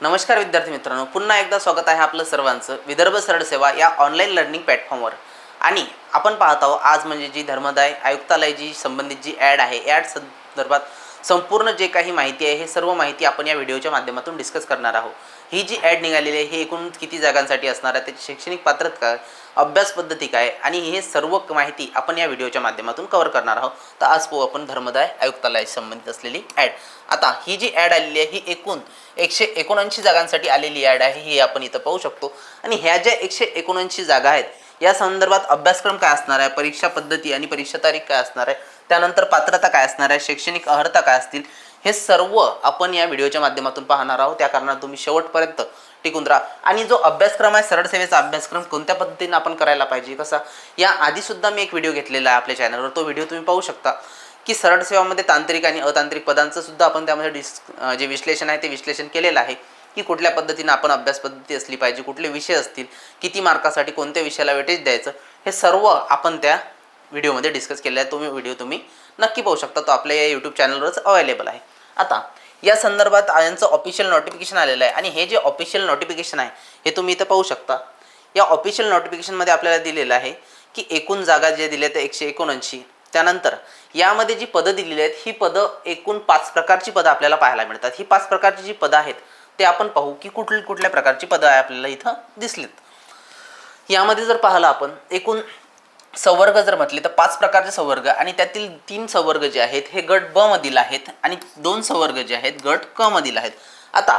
नमस्कार विद्यार्थी मित्रांनो पुन्हा एकदा स्वागत आहे आपलं सर्वांचं विदर्भ सरळ सेवा या ऑनलाईन लर्निंग प्लॅटफॉर्मवर आणि आपण पाहत आहोत आज म्हणजे जी धर्मदाय आयुक्तालय जी संबंधित जी ॲड आहे ॲड संदर्भात संपूर्ण जे काही माहिती आहे हे सर्व माहिती आपण या व्हिडिओच्या माध्यमातून डिस्कस करणार आहोत. ही जी ॲड निघालेली आहे ही एकूण किती जागांसाठी असणार आहे त्याची शैक्षणिक पात्रता काय अभ्यास पद्धती काय आणि हे सर्व माहिती आपण या व्हिडिओच्या माध्यमातून कव्हर करणार आहोत. तर आज पाहू आपण धर्मदाय आयुक्तालयाशी संबंधित असलेली ॲड. आता ही जी ॲड आलेली आहे ही एकूण एकशे एकोणऐंशी जागांसाठी आलेली ॲड आहे ही आपण इथं पाहू शकतो. आणि ह्या ज्या एकशे एकोणऐंशी जागा आहेत या संदर्भात अभ्यासक्रम काय असणार आहे परीक्षा पद्धती आणि परीक्षा तारीख काय असणार आहे त्यानंतर पात्रता काय असणार आहे शैक्षणिक अर्हता काय असतील हे सर्व आपण या व्हिडिओच्या माध्यमातून पाहणार आहोत. त्या कारणात तुम्ही शेवटपर्यंत टिकून राहा. आणि जो अभ्यासक्रम आहे सरळ सेवेचा अभ्यासक्रम कोणत्या पद्धतीने आपण करायला पाहिजे कसा? या आधीसुद्धा मी एक व्हिडिओ घेतलेला आहे आपल्या चॅनलवर तो व्हिडिओ तुम्ही पाहू शकता की सरळ सेवामध्ये तांत्रिक आणि अतांत्रिक पदांचं सुद्धा आपण त्यामध्ये डिस जे विश्लेषण आहे ते विश्लेषण केलेलं आहे की कुठल्या पद्धतीने आपण अभ्यास पद्धती असली पाहिजे कुठले विषय असतील किती मार्कासाठी कोणत्या विषयाला वेटेज द्यायचं हे सर्व आपण त्या व्हिडिओमध्ये डिस्कस केलेलं आहे. तुम्ही व्हिडिओ तुम्ही नक्की पाहू शकता तो आपल्या या यूट्यूब चॅनलवरच अवेलेबल आहे. आता या संदर्भात यांचं ऑफिशियल नोटिफिकेशन आलेलं आहे. आणि हे जे ऑफिशियल नोटिफिकेशन आहे हे तुम्ही इथं पाहू शकता. या ऑफिशियल नोटिफिकेशनमध्ये आपल्याला दिलेलं आहे की एकूण जागा जे दिल्या त्या एकशे एकोणऐंशी. त्यानंतर यामध्ये जी पदं दिलेली आहेत ही पदं एकूण पाच प्रकारची पदं आपल्याला पाहायला मिळतात. ही पाच प्रकारची जी पदं आहेत ते आपण पाहू की कुठली कुठल्या प्रकारची पदं आहे आपल्याला इथं दिसलीत. यामध्ये जर पाहिलं आपण एकूण संवर्ग जर म्हटले तर पाच प्रकारचे संवर्ग आणि त्यातील तीन संवर्ग जे आहेत हे गट ब मधील आहेत आणि दोन संवर्ग जे आहेत गट क मधील आहेत. आता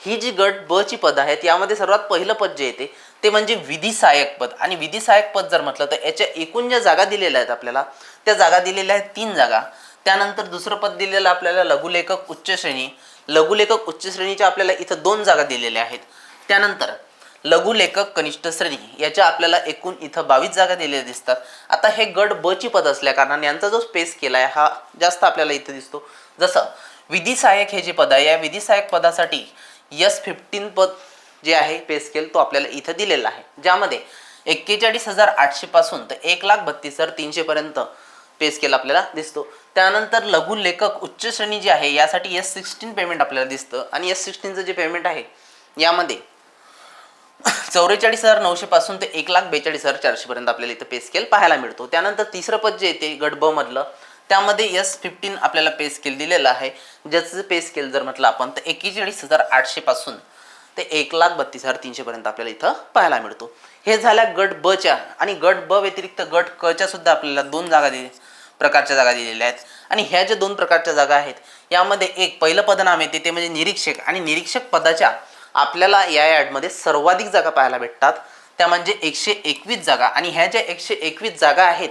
ही जी गट ब ची पद आहेत यामध्ये सर्वात पहिलं पद जे येते ते म्हणजे विधी सहाय्यक पद. आणि विधी सहाय्यक पद जर म्हटलं तर याच्या एकूण ज्या जागा दिलेल्या आहेत आपल्याला त्या जागा दिलेल्या आहेत तीन जागा. त्यानंतर दुसरं पद दिलेलं आपल्याला लघुलेखक उच्च श्रेणी. लघुलेखक उच्च श्रेणीच्या आपल्याला इथं दोन जागा दिलेल्या आहेत. त्यानंतर लघुलेखक कनिष्ठ श्रेणी याच्या आपल्याला एकूण इथं बावीस जागा दिलेल्या दिसतात. आता हे गट ब ची पद असल्या कारणाने यांचा जो स्पेस केला आहे हा जास्त आपल्याला इथं दिसतो. जसं विधी सहाय्यक हे जे पद आहे या विधी सहाय्यक पदासाठी यस फिफ्टीन पद जे आहे पे स्केल तो आपल्याला इथं दिलेला आहे. ज्यामध्ये एक्केचाळीस हजार आठशे पासून तर एक लाख बत्तीस हजार तीनशे पर्यंत पे स्केल आपल्याला दिसतो. त्यानंतर लघु लेखक उच्च श्रेणी जी आहे यासाठी एस सिक्स्टीन पेमेंट आपल्याला दिसतं. आणि एस सिक्स्टीनचं जे पेमेंट आहे यामध्ये चौवेचाळीस हजार नऊशे पासून ते एक लाख बेचाळीस हजार चारशे पर्यंत आपल्याला इथं पे स्केल पाहायला मिळतो. त्यानंतर तिसरं पद जे येते गट ब मधलं त्यामध्ये एस फिफ्टीन आपल्याला पे स्केल दिलेलं आहे. ज्याचं पे स्केल जर म्हटलं आपण तर एक्केचाळीस हजार आठशे पासून ते एक लाख बत्तीस हजार तीनशे पर्यंत आपल्याला इथं पाहायला मिळतो. हे झाल्या गट ब च्या आणि गट ब व्यतिरिक्त गट क च्या सुद्धा आपल्याला दोन जागा दिली प्रकारच्या जागा दिलेल्या आहेत. आणि ह्या ज्या दोन प्रकारच्या जागा आहेत यामध्ये एक पहिलं पदनाम येते ते म्हणजे निरीक्षक आणि निरीक्षक पदाच्या आपल्याला या ॲडमध्ये सर्वाधिक जागा पाहायला भेटतात. त्या म्हणजे एकशे एकवीस जागा. आणि ह्या ज्या एकशे एकवीस जागा आहेत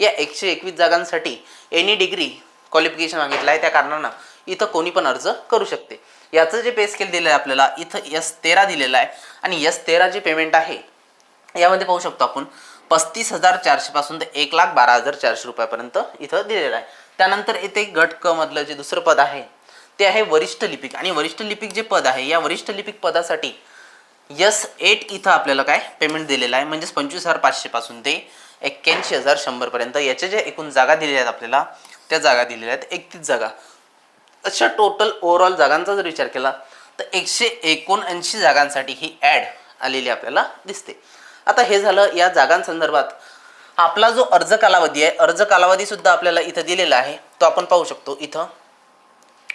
या एकशे एकवीस जागांसाठी एनी डिग्री क्वालिफिकेशन मागितलं आहे. त्या कारणानं इथं कोणी पण अर्ज करू शकते. याचं जे पे स्केल दिलं आहे आपल्याला इथं यस तेरा दिलेलं आहे. आणि यस तेरा जे पेमेंट आहे यामध्ये पाहू शकतो आपण पस्तीस हजार चारशेपासून ते एक लाख बारा हजार चारशे रुपयापर्यंत इथं दिलेलं आहे. त्यानंतर इथे गट क मधलं जे दुसरं पद आहे ते आहे वरिष्ठ लिपिक. आणि वरिष्ठ लिपिक जे पद आहे या वरिष्ठ लिपिक पदासाठी यस एट इथं आपल्याला काय? पेमेंट दिलेलं आहे. म्हणजेच पंचवीस हजार पाचशेपासून ते एक्क्याऐंशी हजार शंभरपर्यंत याच्या ज्या एकूण जागा दिलेल्या आहेत आपल्याला त्या जागा दिलेल्या आहेत. एकतीस जागा. अशा टोटल ओव्हरऑल जागांचा जर विचार केला तर एकशे एकोणऐंशी जागांसाठी ही ॲड आलेली आपल्याला दिसते. आता हे झालं या जागांसंदर्भात. आपला जो अर्ज कालावधी आहे अर्ज कालावधी सुद्धा आपल्याला इथं दिलेला आहे तो आपण पाहू शकतो इथं.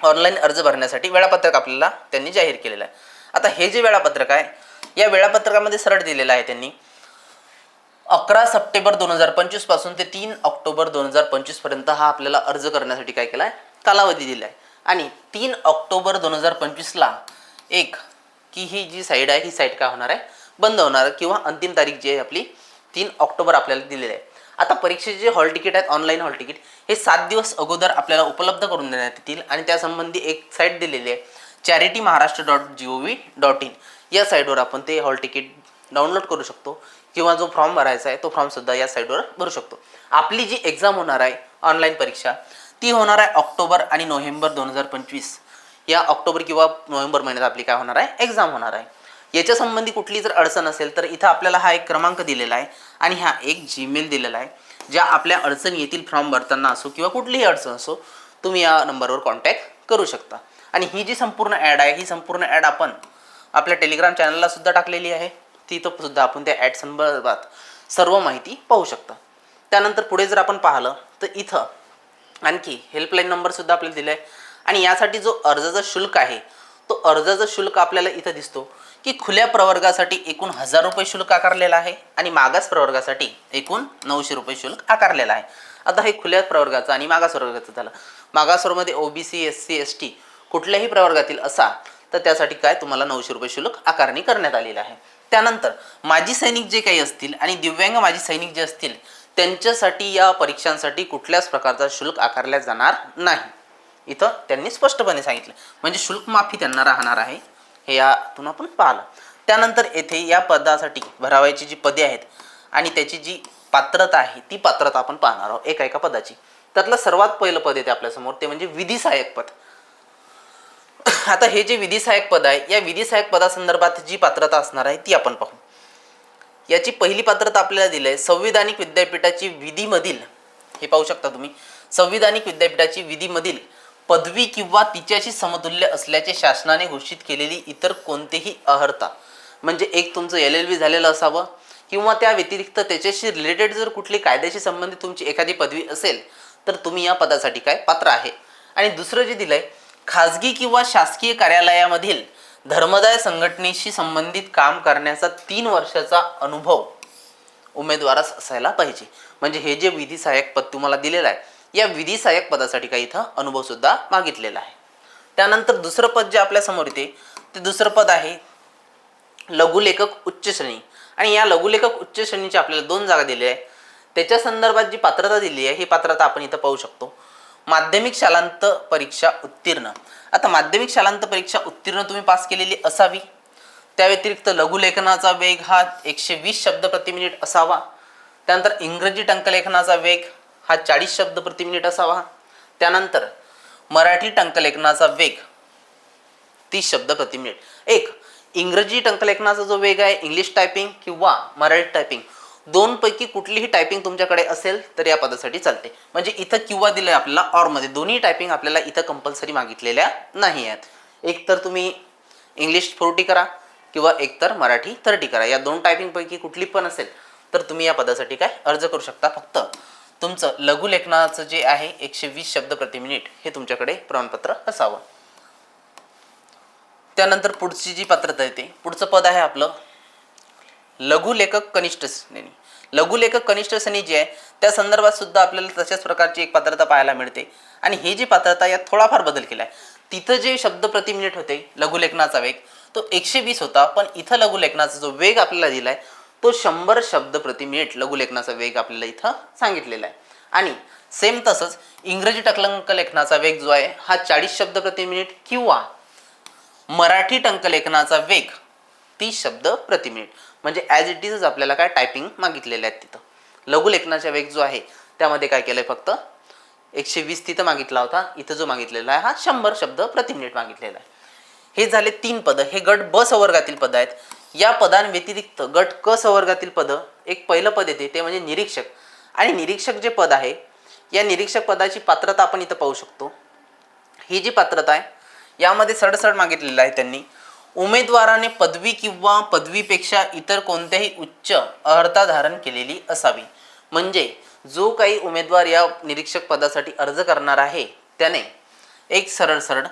ऑनलाईन अर्ज भरण्यासाठी वेळापत्रक आपल्याला त्यांनी जाहीर केलेलं आहे. आता हे जे वेळापत्रक आहे या वेळापत्रकामध्ये सरळ दिलेलं आहे त्यांनी. अकरा सप्टेंबर दोन हजार पंचवीसपासून ते तीन ऑक्टोबर दोन हजार पंचवीसपर्यंत हा आपल्याला अर्ज करण्यासाठी काय केला आहे कालावधी दिला आहे आणि तीन ऑक्टोबर दोन हजार पंचवीसला एक की ही जी साईड आहे ही साईट काय होणार आहे? बंद होणार किंवा अंतिम तारीख जी आहे आपली तीन ऑक्टोबर आपल्याला दिलेली आहे. आता परीक्षेचे जे हॉल तिकीट आहेत ऑनलाईन हॉल तिकीट हे सात दिवस अगोदर आपल्याला उपलब्ध करून देण्यात येतील आणि त्यासंबंधी एक साईट दिलेली आहे charity Maharashtra dot G O V dot in या साईटवर आपण ते हॉल तिकीट डाउनलोड करू शकतो किंवा जो फॉर्म भरायचा आहे तो फॉर्मसुद्धा या साईटवर भरू शकतो. आपली जी एक्झाम होणार आहे ऑनलाईन परीक्षा ती होणार आहे ऑक्टोबर आणि नोव्हेंबर दोन हजार पंचवीस. या ऑक्टोबर किंवा नोव्हेंबर महिन्यात आपली काय होणार आहे एक्झाम होणार आहे. याच्या संबंधी कुठली जर अडचण असेल तर इथं आपल्याला हा एक क्रमांक दिलेला आहे आणि हा एक जीमेल दिलेला आहे ज्या आपल्या अडचणी येतील फॉर्म भरताना असो किंवा कुठलीही अडचण असो तुम्ही या नंबरवर कॉन्टॅक्ट करू शकता. आणि ही जी संपूर्ण ॲड आहे ही संपूर्ण ॲड आपण आपल्या टेलिग्राम चॅनलला सुद्धा टाकलेली आहे. तिथं सुद्धा आपण त्या ॲड संदर्भात सर्व माहिती पाहू शकता. त्यानंतर पुढे जर आपण पाहिलं तर इथं आणखी हेल्पलाईन नंबरसुद्धा आपल्याला दिला आहे आणि यासाठी जो अर्जाचा शुल्क आहे तो अर्जाचा शुल्क आपल्याला इथं दिसतो की खुल्या प्रवर्गासाठी एकूण हजार रुपये शुल्क आकारलेला आहे आणि मागास प्रवर्गासाठी एकूण नऊशे रुपये शुल्क आकारलेला आहे. आता हे खुल्या प्रवर्गाचं आणि मागास प्रवर्गाचं झालं. मागासवर्गामध्ये O B C S C S T कुठल्याही प्रवर्गातील असा तर त्यासाठी काय तुम्हाला नऊशे रुपये शुल्क आकारणी करण्यात आलेलं आहे. त्यानंतर माजी सैनिक जे काही असतील आणि दिव्यांग माजी सैनिक जे असतील त्यांच्यासाठी या परीक्षांसाठी कुठल्याच प्रकारचा शुल्क आकारला जाणार नाही. इथं त्यांनी स्पष्टपणे सांगितलं. म्हणजे शुल्क माफी त्यांना राहणार आहे. हे यातून आपण पाहिलं. त्यानंतर येथे या पदासाठी भरावायची जी पदे आहेत आणि त्याची जी पात्रता आहे ती पात्रता आपण पाहणार आहोत एका एका पदाची. त्यातलं सर्वात पहिलं पद येते आपल्यासमोर ते म्हणजे विधी सहाय्यक पद. आता हे जे विधी सहाय्यक पद आहे या विधी सहाय्यक पदासंदर्भात जी पात्रता असणार आहे ती आपण पाहू. याची पहिली पात्रता आपल्याला दिली आहे संविधानिक विद्यापीठाची विधीमधील. हे पाहू शकता तुम्ही. संविधानिक विद्यापीठाची विधीमधील पदवी किंवा तिच्याशी समतुल्य असल्याचे शासनाने घोषित केलेली इतर कोणतेही अहर्ता म्हणजे एक तुमचं एल एल बी झालेलं असावं किंवा त्या व्यतिरिक्त त्याच्याशी रिलेटेड जर कुठली कायद्याशी संबंधित तुमची एखादी पदवी असेल तर तुम्ही या पदासाठी काय पात्र आहे? आणि दुसरं जे दिलंय खाजगी किंवा शासकीय कार्यालयामधील धर्मदाय संघटनेशी संबंधित काम करण्याचा तीन वर्षाचा अनुभव उमेदवारास असायला पाहिजे. म्हणजे हे जे विधी सहाय्यक पद तुम्हाला दिलेलं आहे या विधी सहाय्यक पदासाठी काही इथं अनुभव सुद्धा मागितलेला आहे. त्यानंतर दुसरं पद जे आपल्यासमोर येते ते दुसरं पद आहे लघुलेखक उच्च श्रेणी. आणि या लघुलेखक उच्च श्रेणीची आपल्याला दोन जागा दिल्या आहे त्याच्या संदर्भात जी पात्रता दिली आहे ही पात्रता आपण इथं पाहू शकतो. माध्यमिक शालांत परीक्षा उत्तीर्ण. आता माध्यमिक शालांत परीक्षा उत्तीर्ण तुम्ही पास केलेली असावी. त्या व्यतिरिक्त लघुलेखनाचा वेग हा एकशे वीस शब्द प्रति मिनिट असावा. त्यानंतर इंग्रजी टंकलेखनाचा वेग हा चाळीस शब्द प्रति मिनिट असावा. त्यानंतर मराठी टंकलेखनाचा वेग तीस शब्द प्रति मिनिट. एक इंग्रजी टंकलेखनाचा जो वेग आहे इंग्लिश टायपिंग किंवा मराठी टायपिंग दोनपैकी कुठलीही टायपिंग तुमच्याकडे असेल तर या पदासाठी चालते. म्हणजे इथं किंवा दिलं आहे आपल्याला ऑरमध्ये दोन्ही टायपिंग आपल्याला इथं कंपल्सरी मागितलेल्या नाही आहेत. एक तर तुम्ही इंग्लिश फोर्टी करा किंवा एक तर मराठी थर्टी करा. या दोन टायपिंगपैकी कुठली पण असेल तर तुम्ही या पदासाठी काय अर्ज करू शकता. फक्त तुमचं लघुलेखनाचं जे आहे एकशे वीस शब्द प्रति मिनिट हे तुमच्याकडे प्रमाणपत्र असावं. त्यानंतर पुढची जी पात्रता येते पुढचं पद आहे आपलं लघुलेखक कनिष्ठ श्रेणी. लघुलेखक कनिष्ठ श्रेणी जी आहे त्या संदर्भात सुद्धा आपल्याला तशाच प्रकारची एक पात्रता पाहायला मिळते. आणि ही जी पात्रता यात थोडाफार बदल केला आहे. तिथं जे शब्द प्रति मिनिट होते लघुलेखनाचा वेग तो एकशे वीस होता पण इथं लघुलेखनाचा जो वेग आपल्याला दिला आहे तो शंभर शब्द प्रति मिनिट लघुलेखनाचा वेग आपल्याला इथं सांगितलेला आहे. आणि सेम तसंच इंग्रजी टकलंक लेखनाचा वेग जो आहे हा चाळीस शब्द प्रति मिनिट किंवा मराठी टंकलेखनाचा वेग तीस शब्द प्रति मिनिट. म्हणजे ॲज इट इजच आपल्याला काय टायपिंग मागितलेले आहेत तिथं. लघुलेखनाचा वेग जो आहे त्यामध्ये काय केलं आहे फक्त? एकशे वीस तिथं मागितला होता इथं जो मागितलेला आहे हा शंभर शब्द प्रति मिनिट मागितलेला आहे. हे झाले तीन पदं. हे गट ब संवर्गातील पदं आहेत. या पदांव्यतिरिक्त गट क संवर्गातील पदं एक पहिलं पद येते ते म्हणजे निरीक्षक. आणि निरीक्षक जे पद आहे या निरीक्षक पदाची पात्रता आपण इथं पाहू शकतो. ही जी पात्रता आहे यामध्ये सडसड मागितलेलं आहे त्यांनी. उमेदवाराने पदवी किंवा पदवीपेक्षा इतर कोणत्याही उच्च अर्हता धारण केलेली असावी. म्हणजे जो काही उमेदवार या निरीक्षक पदासाठी अर्ज करणार आहे त्याने एक सरळ सरळ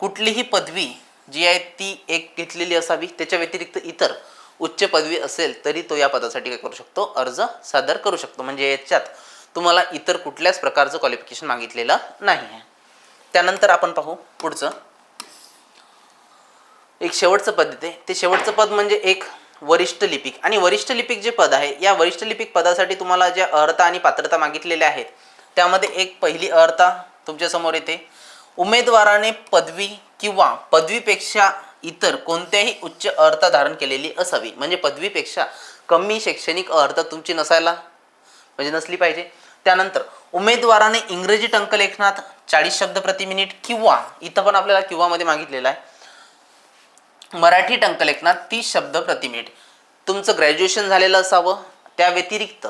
कुठलीही पदवी जी आहे ती एक घेतलेली असावी त्याच्या व्यतिरिक्त इतर उच्च पदवी असेल तरी तो या पदासाठी काय करू शकतो? अर्ज सादर करू शकतो. म्हणजे याच्यात तुम्हाला इतर कुठल्याच प्रकारचं क्वालिफिकेशन मागितलेलं नाही आहे. त्यानंतर आपण पाहू पुढचं. एक शेवटचं पद येते. ते शेवटचं पद म्हणजे एक वरिष्ठ लिपिक. आणि वरिष्ठ लिपिक जे पद आहे या वरिष्ठ लिपिक पदासाठी तुम्हाला ज्या अर्हता आणि पात्रता मागितलेल्या आहेत त्यामध्ये एक पहिली अर्हता तुमच्यासमोर येते. उमेदवाराने पदवी किंवा पदवीपेक्षा इतर कोणत्याही उच्च अर्थ धारण केलेली असावी. म्हणजे पदवीपेक्षा कमी शैक्षणिक अर्थ तुमची नसायला म्हणजे नसली पाहिजे. त्यानंतर उमेदवाराने इंग्रजी टंकलेखनात चाळीस शब्द प्रति मिनिट किंवा इथं पण आपल्याला किंवामध्ये मागितलेला आहे. मराठी टंकलेखनात तीस शब्द प्रति मिनिट. तुमचं ग्रॅज्युएशन झालेलं असावं. त्या व्यतिरिक्त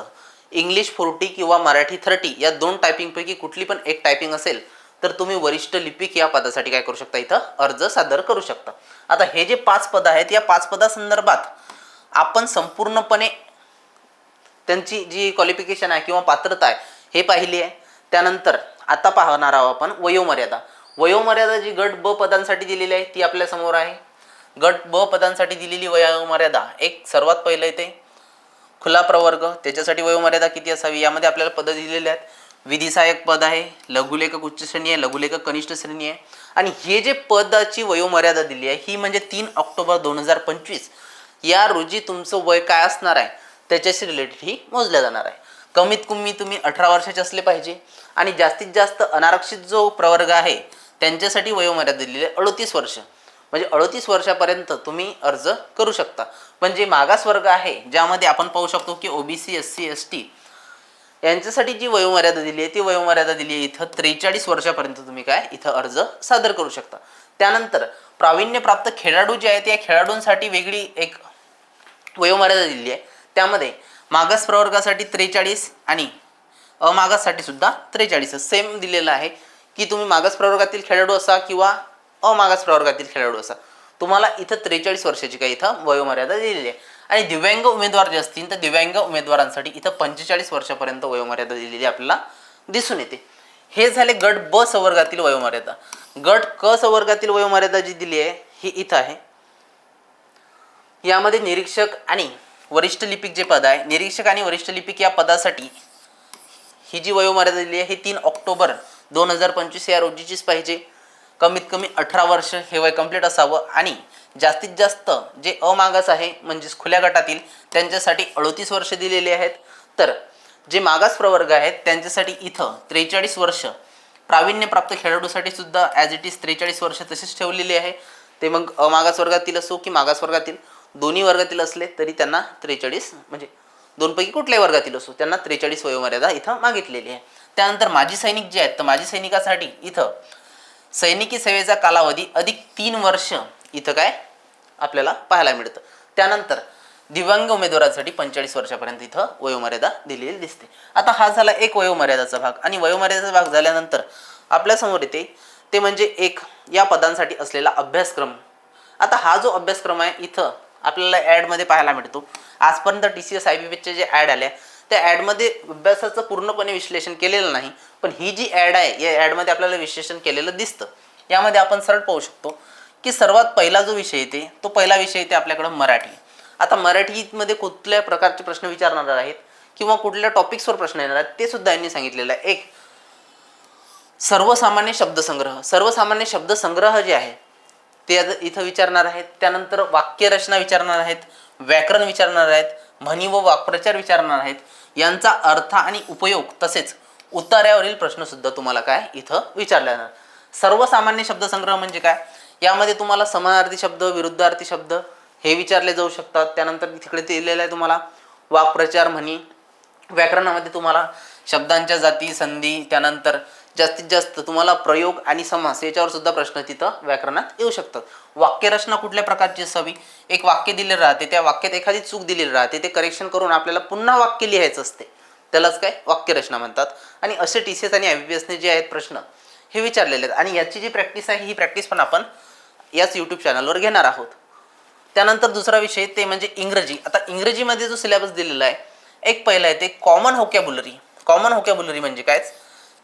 इंग्लिश फोर्टी किंवा मराठी थर्टी या दोन टायपिंगपैकी कुठली पण एक टायपिंग असेल तर तुम्ही वरिष्ठ लिपिक या पदासाठी काय करू शकता इथं? अर्ज सादर करू शकता. आता हे जे पाच पद आहेत या पाच पदासंदर्भात आपण संपूर्णपणे त्यांची जी क्वालिफिकेशन आहे किंवा पात्रता आहे हे पाहिली आहे. त्यानंतर आता पाहणार आहोत आपण वयोमर्यादा. वयोमर्यादा जी गट ब पदांसाठी दिलेली आहे ती आपल्यासमोर आहे. गट ब पदांसाठी दिलेली वयोमर्यादा एक सर्वात पहिलं येते खुला प्रवर्ग त्याच्यासाठी वयोमर्यादा किती असावी यामध्ये आपल्याला पदं दिलेली आहेत. विधिसहाय्यक पद आहे लघुलेखक उच्च श्रेणी आहे लघुलेखक कनिष्ठ श्रेणी आहे. आणि हे जे पदाची वयोमर्यादा दिली आहे ही म्हणजे तीन ऑक्टोबर दोन हजार पंचवीस. या रोजी तुमचं वय काय असणार आहे त्याच्याशी रिलेटेड ही मोजल्या जाणार आहे. कमीत कमी तुम्ही अठरा वर्षाचे असले पाहिजे. आणि जास्तीत जास्त अनारक्षित जो प्रवर्ग आहे त्यांच्यासाठी वयोमर्यादा दिलेली आहे अडतीस वर्ष. म्हणजे अडतीस वर्षापर्यंत तुम्ही अर्ज करू शकता. पण जे मागास वर्ग आहे ज्यामध्ये आपण पाहू शकतो की OBC S C S T यांच्यासाठी जी वयोमर्यादा दिली आहे ती वयोमर्यादा दिली आहे इथं त्रेचाळीस वर्षापर्यंत तुम्ही काय इथं अर्ज सादर करू शकता. त्यानंतर प्रावीण्यप्राप्त खेळाडू जे आहेत या खेळाडूंसाठी वेगळी एक वयोमर्यादा दिलेली आहे. त्यामध्ये मागास प्रवर्गासाठी त्रेचाळीस आणि अमागाससाठी सुद्धा त्रेचाळीस. सेम दिलेलं आहे की तुम्ही मागास प्रवर्गातील खेळाडू असा किंवा अमागास प्रवर्गातील खेळाडू असा. तुम्हाला इथं त्रेचाळीस वर्षाची काही इथं वयोमर्यादा दिलेली आहे. आणि दिव्यांग उमेदवार जे असतील तर दिव्यांग उमेदवारांसाठी इथं पंचेचाळीस वर्षापर्यंत वयोमर्यादा दिलेली आपल्याला दिसून येते. हे झाले गट ब संवर्गातील वयोमर्यादा. गट क संवर्गातील वयोमर्यादा जी दिली आहे ही इथं आहे. यामध्ये निरीक्षक आणि वरिष्ठ लिपिक जे पद आहे निरीक्षक आणि वरिष्ठ लिपिक या पदासाठी ही जी वयोमर्यादा दिली आहे ही तीन ऑक्टोबर दोन हजार पंचवीस या रोजीचीच पाहिजे. कमीत कमी अठरा वर्ष हे वय कंप्लीट असावं आणि जास्तीत जास्त जे अमागास आहे म्हणजेच खुल्या गटातील त्यांच्यासाठी अडतीस वर्ष दिलेली आहेत. तर जे मागास प्रवर्ग आहेत त्यांच्यासाठी इथं त्रेचाळीस वर्ष प्रावीण्यप्राप्त खेळाडूसाठी सुद्धा ॲज इट इज त्रेचाळीस वर्ष तसेच ठेवलेली आहे. ते मग अमागास वर्गातील असो की मागास वर्गातील दोन्ही वर्गातील असले तरी त्यांना त्रेचाळीस म्हणजे दोनपैकी कुठल्याही वर्गातील असो त्यांना त्रेचाळीस वयोमर्यादा इथं मागितलेली आहे. त्यानंतर माजी सैनिक जे आहेत तर माजी सैनिकासाठी इथं सैनिकी सेवेचा कालावधी अधिक तीन वर्ष इथं काय आपल्याला पाहायला मिळतं. त्यानंतर दिव्यांग उमेदवारांसाठी पंचेचाळीस वर्षापर्यंत इथं वयोमर्यादा दिलेली दिसते. आता हा झाला एक वयोमर्यादाचा भाग आणि वयोमर्यादाचा भाग झाल्यानंतर आपल्यासमोर येते ते म्हणजे एक या पदांसाठी असलेला अभ्यासक्रम. आता हा जो अभ्यासक्रम आहे इथं आपल्याला ॲडमध्ये पाहायला मिळतो. आजपर्यंत T C S I B पीचे जे ॲड आल्या त्या ॲडमध्ये अभ्यासाचं पूर्णपणे विश्लेषण केलेलं नाही पण ही जी ॲड आहे या ॲडमध्ये आपल्याला विश्लेषण केलेलं दिसतं. यामध्ये आपण सरळ पाहू शकतो की सर्वात पहिला जो विषय येते तो पहिला विषय येते आपल्याकडं मराठी आता मराठीमध्ये कुठल्या प्रकारचे प्रश्न विचारणार आहेत किंवा कुठल्या टॉपिक्सवर प्रश्न येणार आहेत ते सुद्धा यांनी सांगितलेलं आहे. एक सर्वसामान्य शब्दसंग्रह. सर्वसामान्य शब्दसंग्रह जे आहे ते आता इथं विचारणार आहेत त्यानंतर वाक्यरचना विचारणार आहेत व्याकरण विचारणार आहेत म्हणी व वाक्प्रचार विचारणार आहेत यांचा अर्थ आणि उपयोग तसेच उत्तरावरील प्रश्नसुद्धा तुम्हाला काय इथं विचारले जाणार सर्वसामान्य शब्दसंग्रह म्हणजे काय? यामध्ये तुम्हाला समानार्थी शब्द विरुद्धार्थी शब्द हे विचारले जाऊ शकतात. त्यानंतर तिकडे दिलेलं आहे तुम्हाला वाक्प्रचार म्हणी. व्याकरणामध्ये तुम्हाला शब्दांच्या जाती संधी त्यानंतर जास्तीत जास्त तुम्हाला प्रयोग आणि समास याच्यावर सुद्धा प्रश्न तिथं व्याकरणात येऊ शकतात. वाक्यरचना कुठल्या प्रकारची असावी? एक वाक्य दिले राहते त्या वाक्यात एखादी चूक दिलेली राहते ते करेक्शन करून आपल्याला पुन्हा वाक्य लिहायचं असते. त्यालाच काय? वाक्यरचना म्हणतात. आणि असे टी सी एस आणि एम बी एसने जे आहेत प्रश्न हे विचारलेले आहेत. आणि याची जी प्रॅक्टिस आहे ही प्रॅक्टिस पण आपण याच यूट्यूब चॅनलवर घेणार आहोत. त्यानंतर दुसरा विषय ते म्हणजे इंग्रजी. आता इंग्रजीमध्ये जो सिलेबस दिलेला आहे एक पहिला आहे ते कॉमन होकॅबुलरी कॉमन होकॅबुलरी म्हणजे काय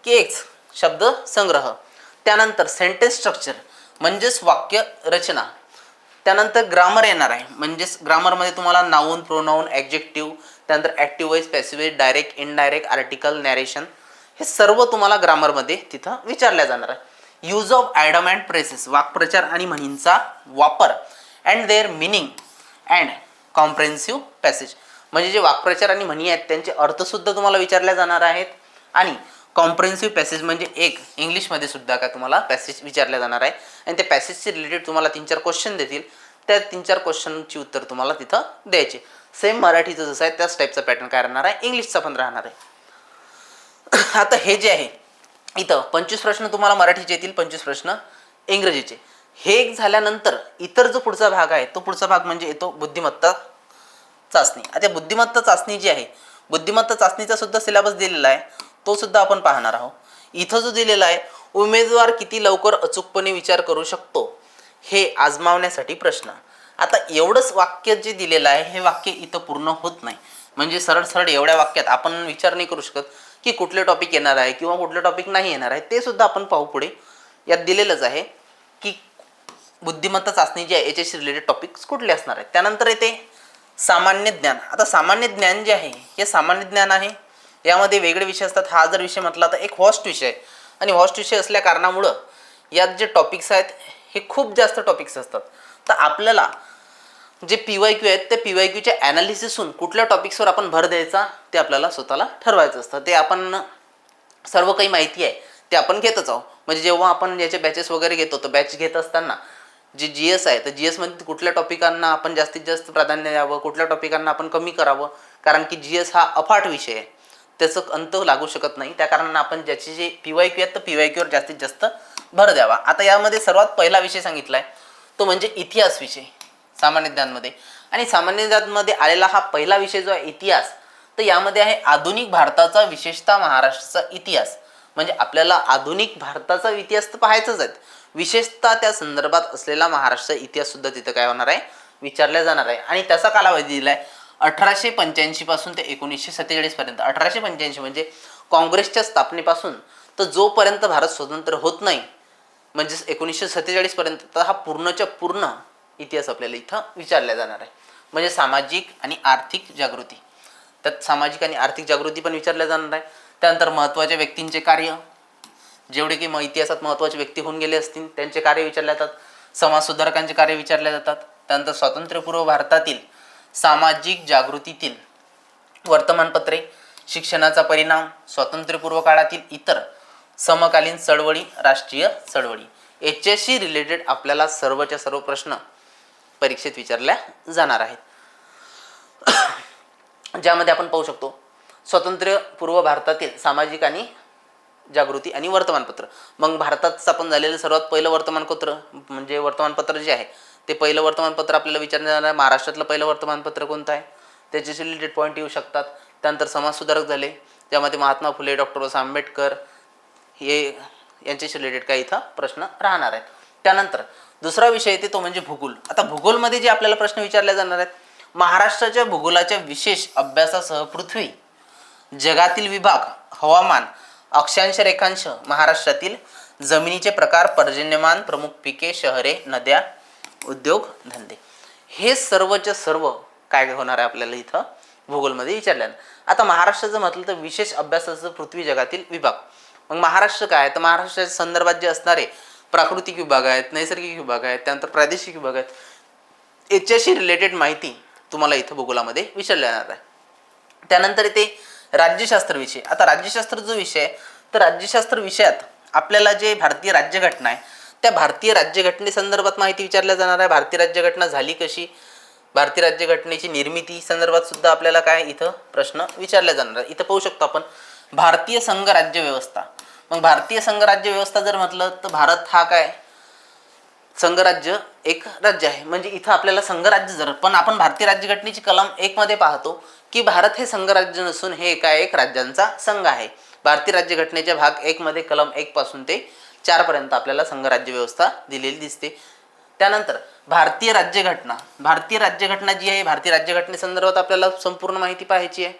की एक शब्द संग्रह. त्यानंतर सेंटेन्स स्ट्रक्चर म्हणजेच वाक्य रचना. त्यानंतर ग्रामर येणार आहे. म्हणजेच ग्रामरमध्ये तुम्हाला नाऊन प्रोनाऊन ॲक्जेक्टिव्ह त्यानंतर active voice passive direct indirect article narration हे सर्व तुम्हाला ग्रामरमध्ये तिथं विचारल्या जाणार आहे. Use of idioms and phrases वाक्प्रचार आणि म्हणींचा वापर and their meaning and comprehensive passage म्हणजे जे वाक्प्रचार आणि म्हणी आहेत त्यांचे अर्थसुद्धा तुम्हाला विचारल्या जाणार आहेत. आणि कॉम्प्रेन्सिव्ह पॅसेज म्हणजे एक इंग्लिशमध्ये सुद्धा काय तुम्हाला पॅसेज विचारल्या जाणार आहे. आणि त्या पॅसेजचे रिलेटेड तुम्हाला तीन चार क्वेश्चन देतील. त्या तीन चार क्वेश्चनची उत्तर तुम्हाला तिथं द्यायचे. सेम मराठीचं जसं आहे त्याच टाईपचा पॅटर्न काय राहणार आहे? इंग्लिशचा पण राहणार आहे. आता हे जे आहे इथं पंचवीस प्रश्न तुम्हाला मराठीचे येतील पंचवीस प्रश्न इंग्रजीचे. हे एक झाल्यानंतर इतर जो पुढचा भाग आहे तो पुढचा भाग म्हणजे येतो बुद्धिमत्ता चाचणी. आता बुद्धिमत्ता चाचणी जी आहे बुद्धिमत्ता चाचणीचा सुद्धा सिलेबस दिलेला आहे. तो सुद्धा आपण पाहणार आहोत. इथं जो दिलेला आहे उमेदवार किती लवकर अचूकपणे विचार करू शकतो हे आजमावण्यासाठी प्रश्न. आता एवढंच वाक्य जे दिलेलं आहे हे वाक्य इथं पूर्ण होत नाही. म्हणजे सरळ सरळ एवढ्या वाक्यात आपण विचार नाही करू शकत की कुठले टॉपिक येणार आहे किंवा कुठले टॉपिक नाही येणार आहे ते सुद्धा आपण पाहू पुढे. यात दिलेलंच आहे की बुद्धिमत्ता चाचणी जी आहे याच्याशी रिलेटेड टॉपिक्स कुठले असणार आहेत? त्यानंतर येते सामान्य ज्ञान. आता सामान्य ज्ञान जे आहे हे सामान्य ज्ञान आहे? यामध्ये वेगळे विषय असतात. हा जर विषय म्हटला तर एक हॉस्ट विषय. आणि हॉस्ट विषय असल्या कारणामुळं यात जे टॉपिक्स आहेत हे खूप जास्त टॉपिक्स असतात. तर आपल्याला जे पी वाय क्यू आहेत ते पी वाय क्यूच्या ॲनालिसिसहून कुठल्या टॉपिक्सवर आपण भर द्यायचा ते आपल्याला स्वतःला ठरवायचं असतं. ते आपण सर्व काही माहिती आहे ते आपण घेतच आहोत. म्हणजे जेव्हा आपण याचे बॅचेस वगैरे घेतो तर बॅच घेत असताना जे जी एस आहे तर जी एसमध्ये कुठल्या टॉपिकांना आपण जास्तीत जास्त प्राधान्य द्यावं कुठल्या टॉपिकांना आपण कमी करावं? कारण की जी एस हा अफाट विषय आहे. त्याचं अंत लागू शकत नाही. त्या कारणानं आपण ज्याची जे पी वाय क्यू आहेत तर पी वाय क्यूवर जास्तीत जास्त भर द्यावा. आता यामध्ये सर्वात पहिला विषय सांगितला आहे तो म्हणजे इतिहास विषय सामान्य ज्ञानमध्ये. आणि सामान्य ज्ञानमध्ये आलेला हा पहिला विषय जो आहे इतिहास तर यामध्ये आहे आधुनिक भारताचा विशेषतः महाराष्ट्राचा इतिहास. म्हणजे आपल्याला आधुनिक भारताचा इतिहास तर पाहायचाच आहे. विशेषतः त्या संदर्भात असलेला महाराष्ट्राचा इतिहास सुद्धा तिथं काय होणार आहे? विचारला जाणार आहे. आणि त्याचा कालावधी दिला आहे अठराशे पंच्याऐंशी पासून ते एकोणीसशे सत्तेचाळीस पर्यंत. अठराशे पंच्याऐंशी म्हणजे काँग्रेसच्या स्थापनेपासून तर जोपर्यंत भारत स्वतंत्र होत नाही म्हणजेच एकोणीसशे सत्तेचाळीस पर्यंत तर हा पूर्णच्या पूर्ण इतिहास आपल्याला इथं विचारला जाणार आहे. म्हणजे सामाजिक आणि आर्थिक जागृती. त्यात सामाजिक आणि आर्थिक जागृती पण विचारल्या जाणार आहे. त्यानंतर महत्त्वाच्या व्यक्तींचे कार्य. जेवढे की मग इतिहासात महत्त्वाचे व्यक्ती होऊन गेले असतील त्यांचे कार्य विचारले जातात. समाजसुधारकांचे कार्य विचारले जातात. त्यानंतर स्वातंत्र्यपूर्व भारतातील सामाजिक जागृतीतील वर्तमानपत्रे शिक्षणाचा परिणाम स्वातंत्र्यपूर्व काळातील इतर समकालीन चळवळी राष्ट्रीय चळवळी. याच्याशी रिलेटेड आपल्याला सर्वच्या सर्व प्रश्न परीक्षेत विचारल्या जाणार आहेत. ज्यामध्ये आपण पाहू शकतो स्वातंत्र्यपूर्व भारतातील सामाजिक आणि जागृती आणि वर्तमानपत्र. मग भारतात स्थापन झालेलं सर्वात पहिलं वर्तमानपत्र म्हणजे वर्तमानपत्र जे आहे ते पहिलं वर्तमानपत्र आपल्याला विचारण्यात जाणार आहे. महाराष्ट्रातलं पहिलं वर्तमानपत्र कोणतं आहे? त्याच्याशी रिलेटेड पॉईंट येऊ शकतात. त्यानंतर समाजसुधारक झाले ज्यामध्ये महात्मा फुले डॉक्टर बाबासाहेब आंबेडकर हे यांच्याशी रिलेटेड काही इथं प्रश्न राहणार आहेत. त्यानंतर दुसरा विषय येते तो म्हणजे भूगोल. आता भूगोलमध्ये जे आपल्याला प्रश्न विचारले जाणार आहेत महाराष्ट्राच्या भूगोलाच्या विशेष अभ्यासासह पृथ्वी जगातील विभाग हवामान अक्षांश रेखांश महाराष्ट्रातील जमिनीचे प्रकार पर्जन्यमान प्रमुख पिके शहरे नद्या उद्योगधंदे हे सर्वच्या सर्व काय होणार आहे आपल्याला इथं भूगोलमध्ये विचारल्यानं. आता महाराष्ट्राचं म्हटलं तर विशेष अभ्यासाचं पृथ्वी जगातील विभाग. मग महाराष्ट्र काय? आहे तर महाराष्ट्राच्या संदर्भात जे असणारे प्राकृतिक विभाग आहेत नैसर्गिक विभाग आहेत त्यानंतर प्रादेशिक विभाग आहेत याच्याशी रिलेटेड माहिती तुम्हाला इथं भूगोलामध्ये विचारल्या जाणार आहे. त्यानंतर येते राज्यशास्त्र विषय. आता राज्यशास्त्र जो विषय आहे तर राज्यशास्त्र विषयात आपल्याला जे भारतीय राज्यघटना आहे त्या भारतीय राज्यघटनेसंदर्भात माहिती विचारल्या जाणार आहे. भारतीय राज्यघटना झाली कशी? भारतीय राज्यघटनेची निर्मिती संदर्भात सुद्धा आपल्याला काय इथं प्रश्न विचारले जाणार आहे. इथं पाहू शकतो आपण. भारतीय संघ राज्य व्यवस्था. मग भारतीय संघ राज्य व्यवस्था जर म्हटलं तर भारत हा काय? संघराज्य एक राज्य आहे. म्हणजे इथं आपल्याला संघराज्य जर पण आपण भारतीय राज्यघटनेची कलम एक मध्ये पाहतो की भारत हे संघराज्य नसून हे एका एक राज्यांचा संघ आहे. भारतीय राज्यघटनेच्या भाग एक मध्ये कलम एक पासून ते चारपर्यंत आपल्याला संघराज्य व्यवस्था दिलेली दिसते. त्यानंतर भारतीय राज्यघटना. भारतीय राज्यघटना जी आहे भारतीय राज्यघटनेसंदर्भात आपल्याला संपूर्ण माहिती पाहायची आहे.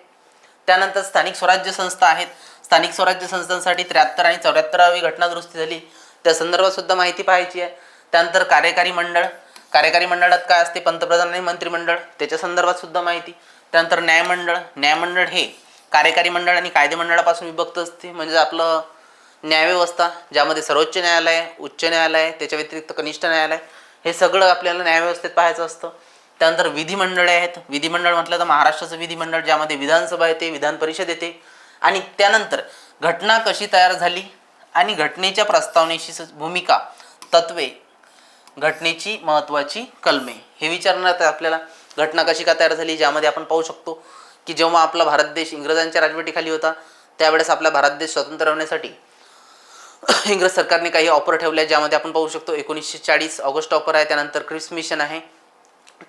त्यानंतर स्थानिक स्वराज्य संस्था आहेत. स्थानिक स्वराज्य संस्थांसाठी त्र्याहत्तर आणि चौऱ्याहत्तरावी घटना दुरुस्ती झाली. त्या संदर्भात सुद्धा माहिती पाहायची आहे. त्यानंतर कार्यकारी मंडळ. कार्यकारी मंडळात काय असते? पंतप्रधान आणि मंत्रिमंडळ. त्याच्या संदर्भात सुद्धा माहिती. त्यानंतर न्यायमंडळ. न्यायमंडळ हे कार्यकारी मंडळ आणि कायदे मंडळापासून विभक्त असते. म्हणजे आपलं न्यायव्यवस्था ज्यामध्ये सर्वोच्च न्यायालय उच्च न्यायालय त्याच्या व्यतिरिक्त कनिष्ठ न्यायालय हे सगळं आपल्याला न्यायव्यवस्थेत पाहायचं असतं. त्यानंतर विधिमंडळे आहेत. विधिमंडळ म्हटलं तर महाराष्ट्राचं विधिमंडळ ज्यामध्ये विधानसभा येते विधान परिषद येते. आणि त्यानंतर घटना कशी तयार झाली आणि घटनेच्या प्रस्तावनेची स- भूमिका तत्वे घटनेची महत्त्वाची कलमे हे विचारणार आपल्याला. घटना कशी का तयार झाली ज्यामध्ये आपण पाहू शकतो की जेव्हा आपला भारत देश इंग्रजांच्या राजवटीखाली होता त्यावेळेस आपला भारत देश स्वतंत्र होण्यासाठी इंग्रज सरकारने काही ऑफर ठेवल्या ज्यामध्ये आपण पाहू शकतो एकोणीसशे चाळीस ऑगस्ट ऑफर आहे त्यानंतर क्रिप्स मिशन आहे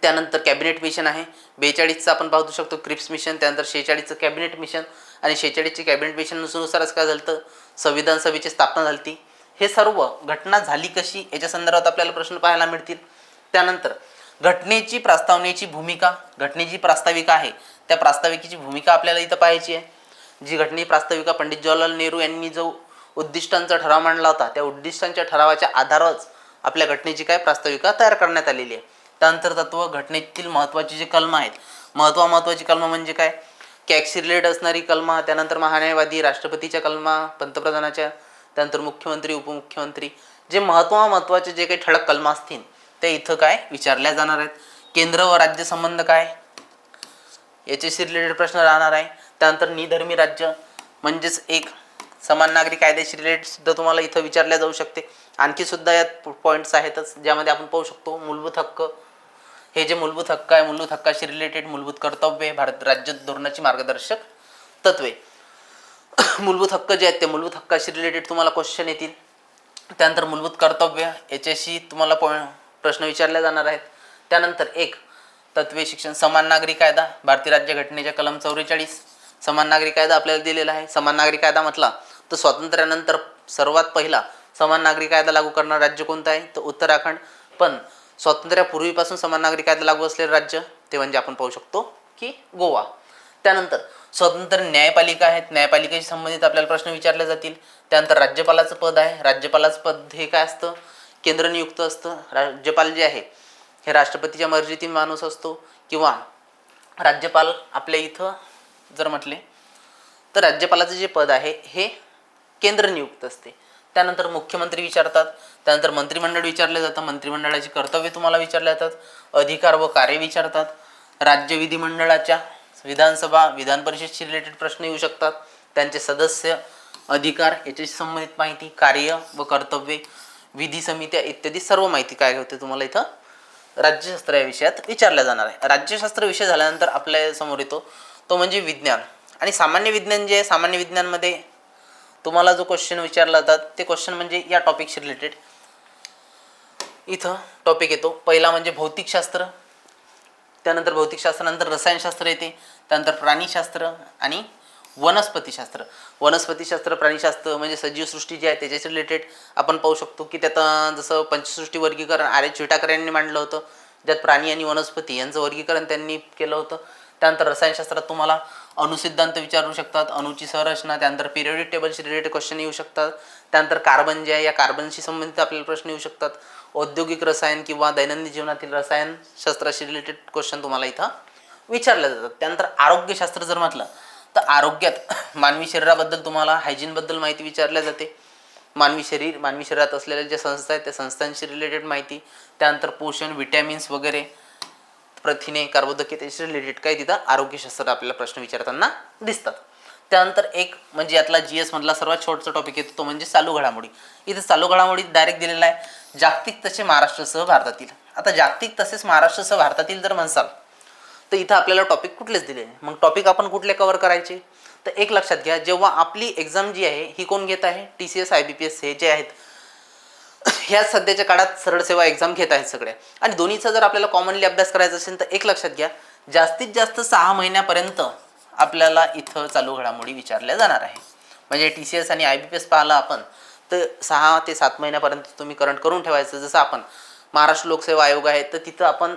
त्यानंतर कॅबिनेट मिशन आहे बेचाळीसचं आपण पाहू शकतो क्रिप्स मिशन त्यानंतर शेहेचाळीसचं कॅबिनेट मिशन आणि शेहेचाळीसचे कॅबिनेट मिशननुसारच काय झालं तर संविधान सभेची स्थापना झाली हे सर्व घटना झाली कशी? याच्या संदर्भात आपल्याला प्रश्न पाहायला मिळतील. त्यानंतर घटनेची प्रस्तावनेची भूमिका घटनेची प्रास्ताविका आहे. त्या प्रास्ताविकेची भूमिका आपल्याला इथं पाहायची आहे. जी घटने प्रास्ताविका पंडित जवाहरलाल नेहरू यांनी जो उद्दिष्टांचा ठराव मांडला होता. त्या उद्दिष्टांच्या ठरावाच्या आधारच आपल्या घटनेची काय प्रास्ताविका तयार करण्यात आलेली आहे. त्यानंतर तत्व घटनेतील महत्त्वाचे जे कलम आहेत महत्त्वा महत्त्वाची कलम म्हणजे काय? कॅक्सी रिलेट असणारी कलमा त्यानंतर महान्यायवादी राष्ट्रपतीच्या कलमा पंतप्रधानाच्या त्यानंतर मुख्यमंत्री उपमुख्यमंत्री. जे महत्त्वा महत्त्वाचे जे काही ठळक कलमा असतील ते इथं काय विचारल्या जाणार आहेत. केंद्र व राज्य संबंध काय? याच्याशी रिलेटेड प्रश्न राहणार आहे. त्यानंतर निधर्मी राज्य म्हणजेच एक समान नागरी कायद्याशी रिलेटेड सुद्धा तुम्हाला इथं विचारल्या जाऊ शकते. आणखी सुद्धा यात पॉईंट्स आहेतच ज्यामध्ये आपण पाहू शकतो मूलभूत हक्क. हे जे मूलभूत हक्क आहे मूलभूत हक्काशी रिलेटेड मूलभूत कर्तव्य भारत राज्य धोरणाची मार्गदर्शक तत्वे. मूलभूत हक्क जे आहेत ते मूलभूत हक्काशी रिलेटेड तुम्हाला क्वेश्चन येतील. त्यानंतर मूलभूत कर्तव्य याच्याशी तुम्हाला पॉईंट प्रश्न विचारले जाणार आहेत. त्यानंतर एक तत्वे शिक्षण समान नागरी कायदा भारतीय राज्य घटनेच्या कलम चौवेचाळीस. समान नागरी कायदा आपल्याला दिलेला आहे. समान नागरी कायदा म्हटला तर स्वातंत्र्यानंतर सर्वात पहिला समान नागरी कायदा लागू करणारं राज्य कोणतं आहे? तर उत्तराखंड. पण स्वातंत्र्यापूर्वीपासून समान नागरी कायदा लागू असलेलं राज्य ते म्हणजे आपण पाहू शकतो की गोवा. त्यानंतर स्वतंत्र न्यायपालिका आहेत. न्यायपालिकेशी संबंधित आपल्याला प्रश्न विचारले जातील. त्यानंतर राज्यपालाचं पद आहे. राज्यपालाचं पद हे काय असतं? केंद्रनियुक्त असतं. राज्यपाल जे आहे हे राष्ट्रपतीच्या मर्जीतील माणूस असतो किंवा राज्यपाल आपल्या इथं जर म्हटले तर राज्यपालाचं जे पद आहे हे केंद्र नियुक्त असते. त्यानंतर मुख्यमंत्री विचारतात त्यानंतर मंत्रिमंडळ विचारले जातं मंत्रिमंडळाची कर्तव्य तुम्हाला विचारले जातात अधिकार व कार्य विचारतात. राज्य विधिमंडळाच्या विधानसभा विधान परिषदशी रिलेटेड प्रश्न येऊ शकतात. त्यांचे सदस्य अधिकार याच्याशी संबंधित माहिती कार्य व कर्तव्ये विधी समित्या इत्यादी सर्व माहिती काय होते तुम्हाला इथं राज्यशास्त्र या विषयात विचारल्या जाणार आहे. राज्यशास्त्र विषय झाल्यानंतर आपल्यासमोर येतो तो म्हणजे विज्ञान. आणि सामान्य विज्ञान जे आहे सामान्य विज्ञानमध्ये तुम्हाला जो क्वेश्चन विचारला जातात ते क्वेश्चन म्हणजे या टॉपिकशी रिलेटेड इथं टॉपिक येतो. पहिला म्हणजे भौतिकशास्त्र त्यानंतर भौतिकशास्त्रानंतर रसायनशास्त्र येते त्यानंतर प्राणीशास्त्र आणि वनस्पतीशास्त्र वनस्पतीशास्त्र प्राणीशास्त्र म्हणजे सजीवसृष्टी जी आहे त्याच्याशी रिलेटेड आपण पाहू शकतो की त्यात जसं पंचसृष्टी वर्गीकरण आर एच विटाकर यांनी मांडलं होतं. ज्यात प्राणी आणि वनस्पती यांचं वर्गीकरण त्यांनी केलं होतं. त्यानंतर रसायनशास्त्रात तुम्हाला अणुसिद्धांत विचारू शकतात अणूची संरचना त्यानंतर पिरियडिक टेबलशी रिलेटेड क्वेश्चन येऊ शकतात त्यानंतर कार्बन जे आहे या कार्बनशी संबंधित आपल्याला प्रश्न येऊ शकतात. औद्योगिक रसायन किंवा दैनंदिन जीवनातील रसायनशास्त्राशी रिलेटेड क्वेश्चन तुम्हाला इथं विचारले जातात. त्यानंतर आरोग्यशास्त्र जर म्हटलं तर आरोग्यात मानवी शरीराबद्दल तुम्हाला हायजीनबद्दल माहिती विचारल्या जाते. मानवी शरीर मानवी शरीरात असलेल्या ज्या संस्था आहेत त्या संस्थांशी रिलेटेड माहिती त्यानंतर पोषण विटॅमिन्स वगैरे प्रथिने कार्बोदके त्याशी रिलेटेड काही तिथं आरोग्यशास्त्र आपल्याला प्रश्न विचारताना दिसतात. त्यानंतर एक म्हणजे यातला जी एस मधला सर्वात छोटचा टॉपिक येतो तो म्हणजे चालू घडामोडी. इथं चालू घडामोडी डायरेक्ट दिलेला आहे. जागतिक तसे महाराष्ट्रासह भारतातील. आता जागतिक तसेच महाराष्ट्रासह भारतातील जर म्हणसाल तर इथं आपल्याला टॉपिक कुठलेच दिले मग टॉपिक आपण कुठले कव्हर करायचे? तर एक लक्षात घ्या जेव्हा आपली एक्झाम जी आहे ही कोण घेत आहे? T C S I B P S हे जे आहेत ह्या सध्याच्या काळात सरळ सेवा एक्झाम घेत आहेत सगळ्या आणि दोन्हीचा जर आपल्याला कॉमनली अभ्यास करायचा असेल तर एक लक्षात घ्या जास्तीत जास्त सहा महिन्यापर्यंत आपल्याला इथं चालू घडामोडी विचारल्या जाणार आहे म्हणजे टी सी एस आणि आय बी पी एस पाहिलं आपण तर सहा ते सात महिन्यापर्यंत तुम्ही करंट करून ठेवायचं. जसं आपण महाराष्ट्र लोकसेवा आयोग आहे तर तिथं आपण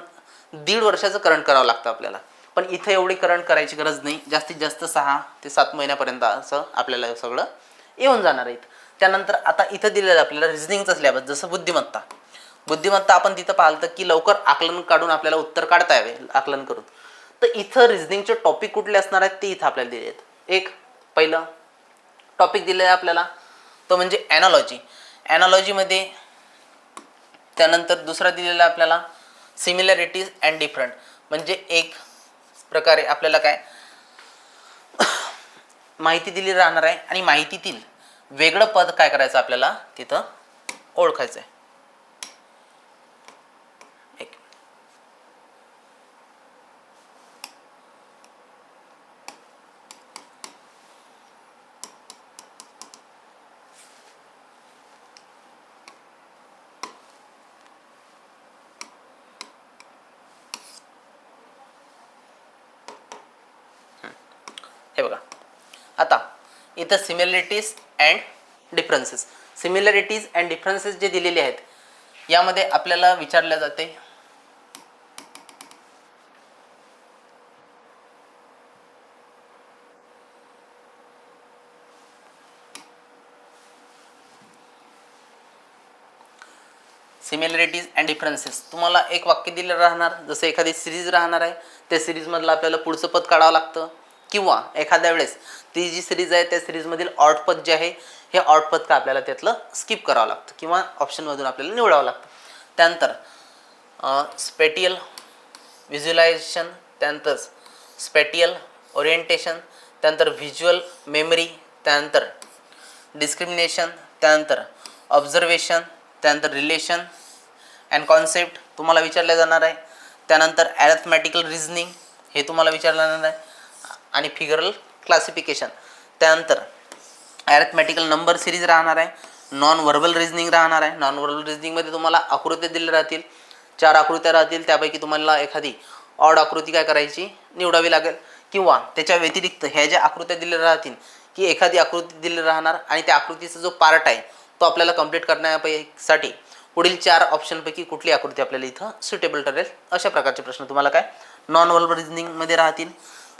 दीड वर्षाचं करंट करावं लागतं आपल्याला. पण इथं एवढी करंट करायची गरज नाही. जास्तीत जास्त सहा ते सात महिन्यापर्यंत असं आपल्याला सगळं येऊन जाणार आहे त्यानंतर आता इथं दिलेलं आहे आपल्याला रिझनिंगचा सिलेबस जसं बुद्धिमत्ता. बुद्धिमत्ता आपण तिथं पाहिलं तर की लवकर आकलन काढून आपल्याला उत्तर काढता यावे आकलन करून. तर इथं रिझनिंगचे टॉपिक कुठले असणार आहेत ते इथं आपल्याला दिले आहेत. एक पहिलं टॉपिक दिलेलं आहे आपल्याला तो म्हणजे ॲनॉलॉजी ॲनॉलॉजीमध्ये त्यानंतर दुसरा दिलेला आहे आपल्याला सिमिलॅरिटीज अँड डिफरंट म्हणजे एक प्रकारे आपल्याला काय माहिती दिली राहणार आहे आणि माहितीतील वेगळं पद काय करायचं आपल्याला? तिथं ओळखायचं आहे हे बघा. आता इथं similarities and differences similarities and differences जे दिलेले आहेत यामध्ये आपल्याला विचारले जाते. सिमिलरिटीज अँड डिफरन्सेस तुम्हाला एक वाक्य दिलं राहणार जसं एखादी सिरीज राहणार आहे त्या सिरीजमधलं आपल्याला पुढचं पद काढावं लागतं. किंवा एखाद्या वेळेस ती जी सिरीज आहे त्या सिरीजमधील ऑटपद जे आहे हे ऑटपद का आपल्याला त्यातलं स्किप करावं लागतं किंवा ऑप्शनमधून आपल्याला निवडावं लागतं. त्यानंतर स्पेटियल व्हिज्युलायझेशन त्यानंतर स्पेटियल ओरिएंटेशन त्यानंतर व्हिज्युअल मेमरी त्यानंतर डिस्क्रिमिनेशन त्यानंतर ऑब्झर्वेशन त्यानंतर रिलेशन अँड कॉन्सेप्ट तुम्हाला विचारले जाणार आहे. त्यानंतर ॲरथमॅटिकल रिझनिंग हे तुम्हाला विचारलं जाणार आहे. आणि फिगरल क्लासिफिकेशन त्यानंतर ॲरथमॅटिकल नंबर सिरीज राहणार आहे. नॉन व्हर्बल रिझनिंग राहणार आहे. नॉन व्हर्बल रिझनिंगमध्ये तुम्हाला आकृत्या दिल्या राहतील. चार आकृत्या राहतील. त्यापैकी तुम्हाला एखादी ऑड आकृती काय करायची? निवडावी लागेल. किंवा त्याच्या व्यतिरिक्त ह्या ज्या आकृत्या दिल्या राहतील की एखादी आकृती दिली राहणार आणि त्या आकृतीचा जो पार्ट आहे तो आपल्याला कंप्लीट करण्यासाठी पुढील चार ऑप्शनपैकी कुठली आकृती आपल्याला इथं सुटेबल ठरेल? अशा प्रकारचे प्रश्न तुम्हाला काय? नॉन व्हर्बल रिझनिंगमध्ये राहतील.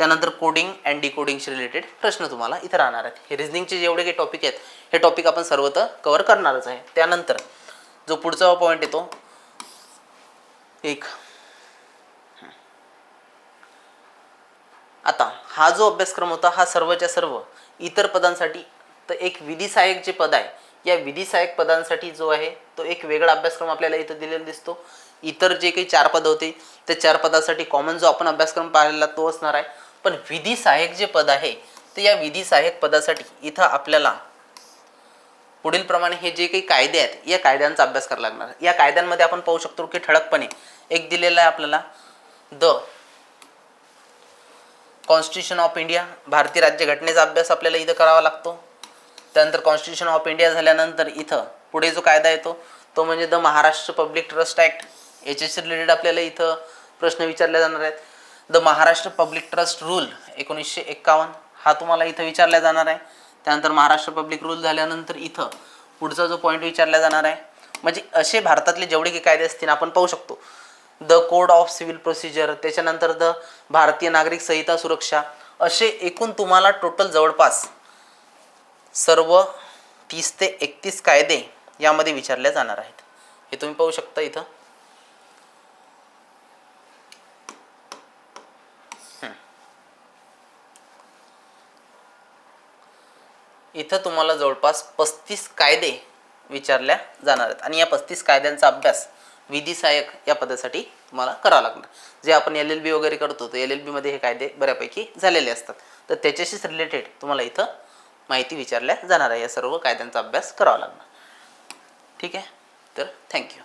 त्यानंतर कोडिंग अँड डिकोडिंगशी रिलेटेड प्रश्न तुम्हाला इथं राहणार आहेत. हे रिझनिंगचे जेवढे काही टॉपिक आहेत हे टॉपिक आपण सर्व तर कवर करणारच आहे. त्यानंतर जो पुढचा पॉईंट येतो एक. आता हा जो अभ्यासक्रम होता हा सर्वच्या सर्व इतर पदांसाठी तर एक विधी सहाय्यक जे पद आहे या विधी सहाय्यक पदांसाठी जो आहे तो एक वेगळा अभ्यासक्रम आपल्याला इथं दिलेला दिसतो. इतर जे काही चार पद होते त्या चार पदासाठी कॉमन जो आपण अभ्यासक्रम पाहिलेला तो असणार आहे. पण विधी सहाय्यक जे पद आहे तर या विधी सहाय्यक पदासाठी इथं आपल्याला पुढील प्रमाणे हे जे काही कायदे आहेत या कायद्यांचा अभ्यास करावा लागणार या कायद्यांमध्ये आपण पाहू शकतो की ठळकपणे एक दिलेला आहे आपल्याला द कॉन्स्टिट्यूशन ऑफ इंडिया भारतीय राज्यघटनेचा अभ्यास आपल्याला इथं करावा लागतो. त्यानंतर कॉन्स्टिट्यूशन ऑफ इंडिया झाल्यानंतर इथं पुढे जो कायदा येतो तो म्हणजे the Maharashtra public trust act याच्याशी रिलेटेड आपल्याला इथं प्रश्न विचारले जाणार आहेत. The Maharashtra public trust rule एकोणीसशे एक्कावन्न हा तुम्हाला इथं विचारला जाणार आहे. त्यानंतर महाराष्ट्र पब्लिक रूल झाल्यानंतर इथं पुढचा जो पॉईंट विचारला जाणार आहे म्हणजे असे भारतातले जेवढे काही कायदे असतील आपण पाहू शकतो. The code of civil procedure त्याच्यानंतर द भारतीय नागरिक संहिता सुरक्षा असे एकूण तुम्हाला टोटल जवळपास सर्व तीस ते एकतीस कायदे यामध्ये विचारले जाणार आहेत. हे तुम्ही पाहू शकता इथं. इथं तुम्हाला जवळपास पस्तीस कायदे विचारल्या जाणार आहेत. आणि या पस्तीस कायद्यांचा अभ्यास विधी सहाय्यक या पदासाठी तुम्हाला करावा लागणार. जे आपण एल एल बी वगैरे करतो तर एल एल बीमध्ये हे कायदे बऱ्यापैकी झालेले असतात. तर त्याच्याशीच रिलेटेड तुम्हाला इथं माहिती विचारल्या जाणार आहे. या सर्व कायद्यांचा अभ्यास करावा लागणार. ठीक आहे? तर थँक्यू